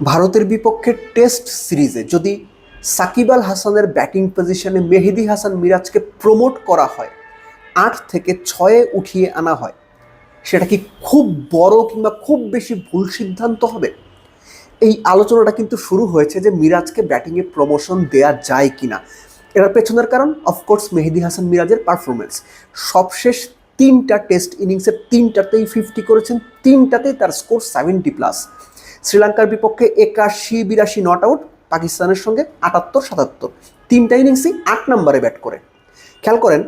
ভারতের বিপক্ষে টেস্ট সিরিজে যদি সাকিব আল হাসানের ব্যাটিং পজিশনে মেহেদি হাসান মিরাজকে প্রমোট করা হয়, আট থেকে ছয়ে উঠিয়ে আনা হয়, সেটা কি খুব বড় কিংবা খুব বেশি ভুল সিদ্ধান্ত হবে? এই আলোচনাটা কিন্তু শুরু হয়েছে যে মিরাজকে ব্যাটিংয়ে প্রমোশন দেয়া যায় কি না এটার পেছনের কারণ অফকোর্স মেহেদি হাসান মিরাজের পারফরমেন্স সবশেষ তিনটা টেস্ট ইনিংসের তিনটাতেই ফিফটি করেছেন, তিনটাতেই তার স্কোর সেভেন্টি প্লাস শ্রীলঙ্কার বিপক্ষে একাশি, বিরাশি নট আউট পাকিস্তানের সঙ্গে আটাত্তর, সাতাত্তর। তিনটা ইনিংসই আট নম্বরে ব্যাট করে। খেয়াল করেন,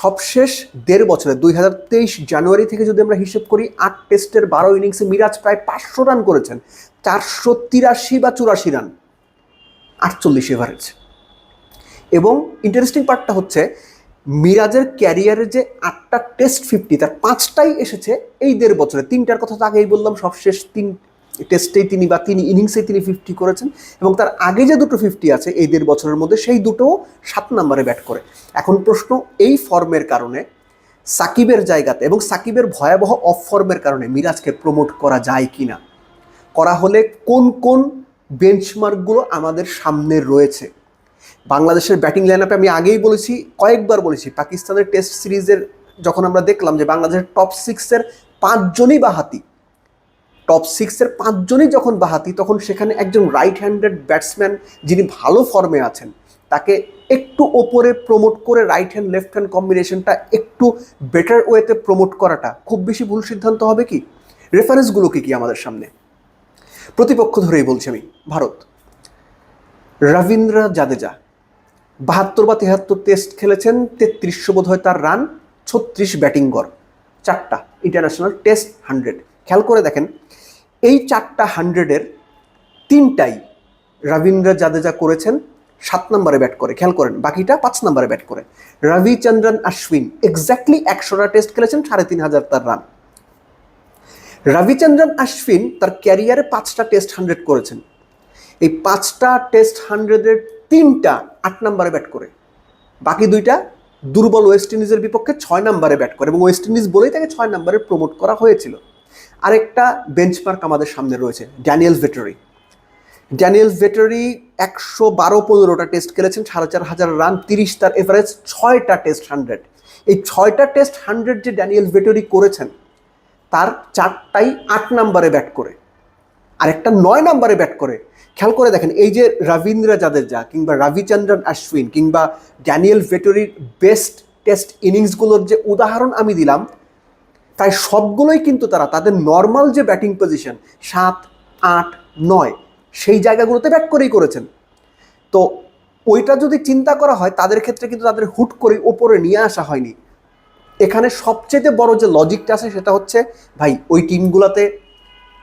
সবশেষ দেড় বছরে, দুই হাজার তেইশ জানুয়ারি থেকে যদি আমরা হিসেব করি, আট টেস্টের বারো ইনিংসে মিরাজ প্রায় পাঁচশো রান করেছেন। চারশো তিরাশি বা চুরাশি রান আটচল্লিশ এভারেজ এবং ইন্টারেস্টিং পার্টটা হচ্ছে, মিরাজের ক্যারিয়ারে যে আটটা টেস্ট ফিফটি তার পাঁচটাই এসেছে এই দেড় বছরে। তিনটার কথা তো আগেই বললাম, সবশেষ তিন টেস্টেই তিনি বা তিনি ইনিংসে তিনি ফিফটি করেছেন এবং তার আগে যে দুটো ফিফটি আছে এই দেড় বছরের মধ্যে সেই দুটোও সাত নম্বরে ব্যাট করে। এখন প্রশ্ন, এই ফর্মের কারণে সাকিবের জায়গাতে এবং সাকিবের ভয়াবহ অফ ফর্মের কারণে মিরাজকে প্রমোট করা যায় কি না করা হলে কোন কোন বেঞ্চমার্কগুলো আমাদের সামনে রয়েছে? বাংলাদেশের ব্যাটিং লাইন আপে আমি আগেই বলেছি, কয়েকবার বলেছি, পাকিস্তানের টেস্ট সিরিজের যখন আমরা দেখলাম যে বাংলাদেশের টপ সিক্সের পাঁচজনই বাহাতি টপ সিক্সের পাঁচজনই যখন বাহাতি, তখন সেখানে একজন রাইট হ্যান্ডেড ব্যাটসম্যান যিনি ভালো ফর্মে আছেন, তাকে একটু ওপরে প্রমোট করে রাইট হ্যান্ড লেফট হ্যান্ড কম্বিনেশনটা একটু বেটার ওয়েতে প্রমোট করাটা খুব বেশি ভুল সিদ্ধান্ত হবে কি? রেফারেন্সগুলো কি কি আমাদের সামনে? প্রতিপক্ষ ধরেই বলছি আমি, ভারত। রবীন্দ্র জাদেজা বাহাত্তর বা তেহাত্তর টেস্ট খেলেছেন, তেত্রিশশো বোধ হয় তার রান ছত্রিশ ব্যাটিং গড়, চারটা ইন্টারন্যাশনাল টেস্ট হান্ড্রেড খেয়াল করে দেখেন এই চারটা হান্ড্রেডের তিনটাই রবীন্দ্র জাদেজা করেছেন, সাত নম্বরে ব্যাট করে, খেয়াল করেন, বাকিটা পাঁচ নম্বরে ব্যাট করে। রবিচন্দ্রন অশ্বিন এক্স্যাক্টলি একশোটা টেস্ট খেলেছেন, সাড়ে তিন হাজার তার রান রবিচন্দ্রন অশ্বিন তার ক্যারিয়ারে পাঁচটা টেস্ট হান্ড্রেড করেছেন। এই পাঁচটা টেস্ট হান্ড্রেডের তিনটা আট নম্বরে ব্যাট করে। বাকি দুইটা দুর্বল ওয়েস্ট ইন্ডিজের বিপক্ষে ছয় নম্বরে ব্যাট করে এবং ওয়েস্ট ইন্ডিজ বলেই তাকে ছয় নম্বরে প্রমোট করা হয়েছিল। আরেকটা বেঞ্চমার্ক আমাদের সামনে রয়েছে ড্যানিয়েল ভেটরি ড্যানিয়েল ভেটরি একশো বারো পনেরোটা টেস্ট খেলেছেন, সাড়ে চার হাজার রান তিরিশ তার এভারেজ ছয়টা টেস্ট হান্ড্রেড এই ছয়টা টেস্ট হান্ড্রেড যে ড্যানিয়েল ভেটরি করেছেন, তার চারটাই আট নাম্বারে ব্যাট করে। আর একটা নয় নাম্বারে ব্যাট করে। খেয়াল করে দেখেন, এই যে রবীন্দ্র জাদেজা কিংবা রবিচন্দ্রন অশ্বিন কিংবা ড্যানিয়েল ভেটরির বেস্ট টেস্ট ইনিংসগুলোর যে উদাহরণ আমি দিলাম তাই সবগুলোই কিন্তু তারা তাদের নর্মাল যে ব্যাটিং পজিশন সাত, আট, নয়, সেই জায়গাগুলোতে ব্যাট করেই করেছেন। তো ওইটা যদি চিন্তা করা হয়, তাদের ক্ষেত্রে কিন্তু তাদের হুট করে ওপরে নিয়ে আসা হয়নি। এখানে সবচেয়ে বড় যে লজিকটা আছে, সেটা হচ্ছে, ভাই, ওই টিমগুলোতে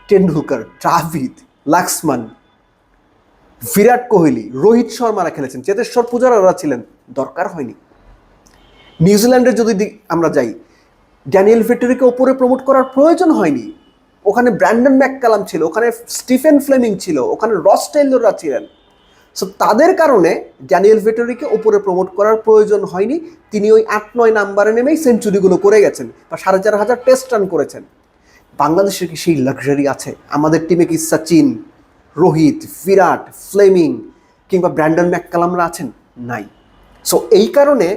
টেন্ডুলকার ট্রাভিদ লাক্সমান বিরাট কোহলি, রোহিত শর্মারা খেলেছেন, চেতেশ্বর পূজারারা ছিলেন, দরকার হয়নি। নিউজিল্যান্ডে যদি আমরা যাই ড্যানিয়েল ভেটরিকে ওপরে প্রমোট করার প্রয়োজন হয়নি। ওখানে ব্র্যান্ডন ম্যাককালাম ছিল, ওখানে স্টিফেন ফ্লেমিং ছিল, ওখানে রস টেইলররা ছিলেন। সো তাদের কারণে ড্যানিয়েল ভেটরিকে ওপরে প্রমোট করার প্রয়োজন হয়নি। তিনি ওই আট নয় নাম্বারে নেমেই সেঞ্চুরিগুলো করে গেছেন, বা সাড়ে চার হাজার টেস্ট রান করেছেন। বাংলাদেশের কি সেই লাক্সারি আছে? আমাদের টিমে কি সচিন রোহিত বিরাট ফ্লেমিং কিংবা ব্র্যান্ডন ম্যাককালামরা আছেন? নাই। সো এই কারণে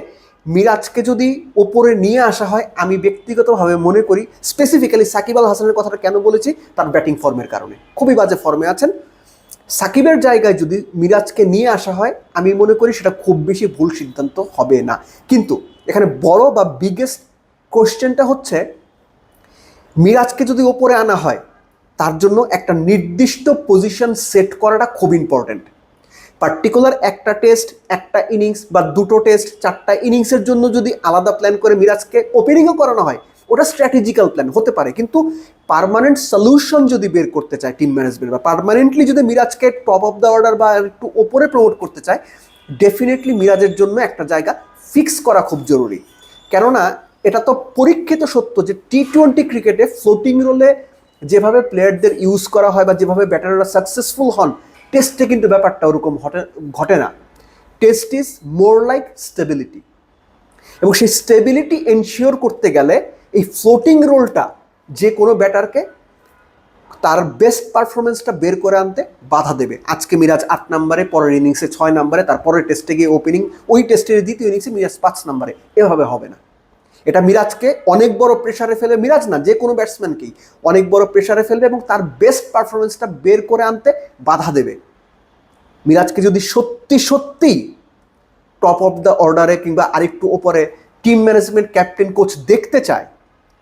মিরাজকে যদি ওপরে নিয়ে আসা হয়, আমি ব্যক্তিগতভাবে মনে করি স্পেসিফিক্যালি সাকিব আল হাসানের কথাটা কেন বলেছি? তার ব্যাটিং ফর্মের কারণে। খুবই বাজে ফর্মে আছেন। সাকিবের জায়গায় যদি মিরাজকে নিয়ে আসা হয়, আমি মনে করি সেটা খুব বেশি ভুল সিদ্ধান্ত হবে না। কিন্তু এখানে বড় বা বিগেস্ট কোশ্চেনটা হচ্ছে, মিরাজকে যদি ওপরে আনা হয়, তার জন্য একটা নির্দিষ্ট পজিশন সেট করাটা খুব ইম্পর্ট্যান্ট পার্টিকুলার একটা টেস্ট একটা ইনিংস বা দুটো টেস্ট চারটা ইনিংসের জন্য যদি আলাদা প্ল্যান করে মিরাজকে ওপেনিংও করানো হয়, ওটা স্ট্র্যাটেজিক্যাল প্ল্যান হতে পারে। কিন্তু পার্মানেন্ট সলিউশন যদি বের করতে চায় টিম ম্যানেজমেন্ট বা পার্মানেন্টলি যদি মিরাজকে টপ অফ দ্য অর্ডার বা একটু ওপরে প্রমোট করতে চায় ডেফিনেটলি মিরাজের জন্য একটা জায়গা ফিক্স করা খুব জরুরি। কেননা এটা তো পরীক্ষিত সত্য যে টি টোয়েন্টি ক্রিকেটে ফ্লোটিং রোলে যেভাবে প্লেয়ারদের ইউজ করা হয় বা যেভাবে ব্যাটাররা সাকসেসফুল হন টেস্টে কিন্তু ব্যাপারটা ওরকম ঘটে ঘটে না। Test is more like stability. এবং সেই স্টেবিলিটি এনশিওর করতে গেলে এই ফ্লোটিং রোলটা যে কোনো ব্যাটারকে তার বেস্ট পারফরমেন্সটা বের করে আনতে বাধা দেবে। আজকে মিরাজ আট নম্বরে, পরের ইনিংসে ছয় নম্বরে, তারপরের টেস্টে গিয়ে ওপেনিং ওই টেস্টের দ্বিতীয় ইনিংসে মিরাজ পাঁচ নম্বরে। এভাবে হবে না। এটা মিরাজকে অনেক বড় প্রেশারে ফেলে। মিরাজ না, যে কোনো ব্যাটসম্যানকেই অনেক বড় প্রেশারে ফেলবে এবং তার বেস্ট পারফরমেন্সটা বের করে আনতে বাধা দেবে। মিরাজকে যদি সত্যি সত্যি টপ অফ দ্য অর্ডারে কিংবা আরেকটু ওপরে টিম ম্যানেজমেন্ট ক্যাপ্টেন কোচ দেখতে চায়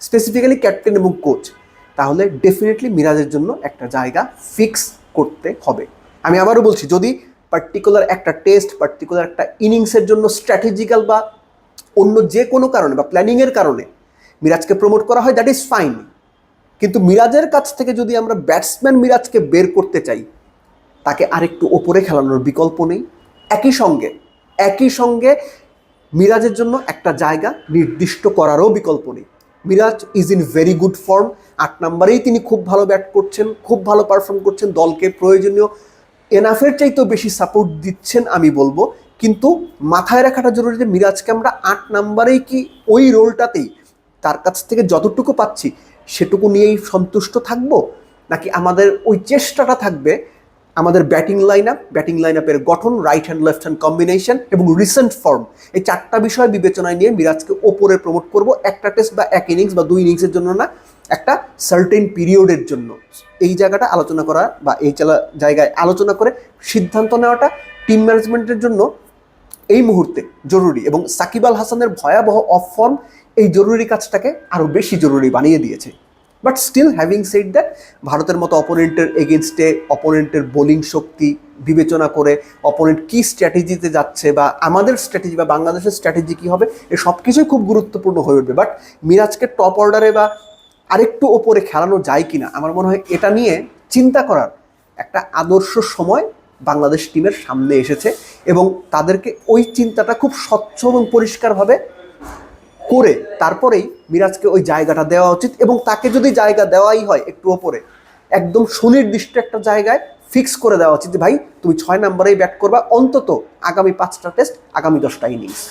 স্পেসিফিক্যালি ক্যাপ্টেন এবং কোচ তাহলে ডেফিনেটলি মিরাজের জন্য একটা জায়গা ফিক্স করতে হবে। আমি আবারও বলছি, যদি পার্টিকুলার একটা টেস্ট পার্টিকুলার একটা ইনিংসের জন্য স্ট্র্যাটেজিক্যাল বা অন্য যে কোনো কারণে বা প্ল্যানিংয়ের কারণে মিরাজকে প্রমোট করা হয় দ্যাট ইজ ফাইন কিন্তু মিরাজের কাছ থেকে যদি আমরা ব্যাটসম্যান মিরাজকে বের করতে চাই, তাকে আরেকটু ওপরে খেলানোর বিকল্প নেই। একই সঙ্গে একই সঙ্গে মিরাজের জন্য একটা জায়গা নির্দিষ্ট করারও বিকল্প নেই। Miraz is in very good form আট নম্বরেই তিনি খুব ভালো ব্যাট করছেন, খুব ভালো পারফর্ম করছেন। দলকে প্রয়োজনীয় এনাফের চাইতেও বেশি সাপোর্ট দিচ্ছেন আমি বলব। কিন্তু মাথায় রাখাটা জরুরি যে মিরাজকে আমরা আট নম্বরেই কি ওই রোলটাতেই তার কাছ থেকে যতটুকু পাচ্ছি, সেটুকু নিয়েই সন্তুষ্ট থাকব? নাকি আমাদের ওই চেষ্টাটা থাকবে আমাদের batting line up batting line আপের গঠন right hand left hand combination এবং রিসেন্ট ফর্ম এই চারটা বিষয় বিবেচনায় নিয়ে মিরাজকে ওপরে প্রমোট করব, একটা টেস্ট বা এক ইনিংস বা দুই ইনিংসের জন্য না, একটা সার্টেন পিরিয়ডের জন্য। এই জায়গাটা আলোচনা করা বা এই জায়গায় আলোচনা করে সিদ্ধান্ত নেওয়াটা টিম ম্যানেজমেন্টের জন্য এই মুহূর্তে জরুরি এবং সাকিব আল হাসানের ভয়াবহ অফ ফর্ম এই জরুরি কাজটাকে আরও বেশি জরুরি বানিয়ে দিয়েছে। But still having said that ভারতের মতো অপোনেন্টের এগেনস্টে অপোনেন্টের বোলিং শক্তি বিবেচনা করে অপোনেন্ট কী স্ট্র্যাটেজিতে যাচ্ছে বা আমাদের স্ট্র্যাটেজি বা বাংলাদেশের স্ট্র্যাটেজি কী হবে, এ সব কিছুই খুব গুরুত্বপূর্ণ হয়ে উঠবে। বাট মিরাজকে টপ অর্ডারে বা আরেকটু ওপরে খেলানো যায় কি না আমার মনে হয় এটা নিয়ে চিন্তা করার একটা আদর্শ সময় বাংলাদেশ টিমের সামনে এসেছে এবং তাদেরকে ওই চিন্তাটা খুব স্বচ্ছ এবং পরিষ্কারভাবে করে তারপরেই মিরাজকে ওই জায়গাটা দেওয়া উচিত এবং তাকে যদি জায়গা দেওয়াই হয় একটু ওপরে, একদম সুনির্দিষ্ট একটা জায়গায় ফিক্স করে দেওয়া উচিত ভাই, তুমি ছয় নম্বরেই ব্যাট করবা, অন্তত আগামী পাঁচটা টেস্ট আগামী দশটা ইনিংস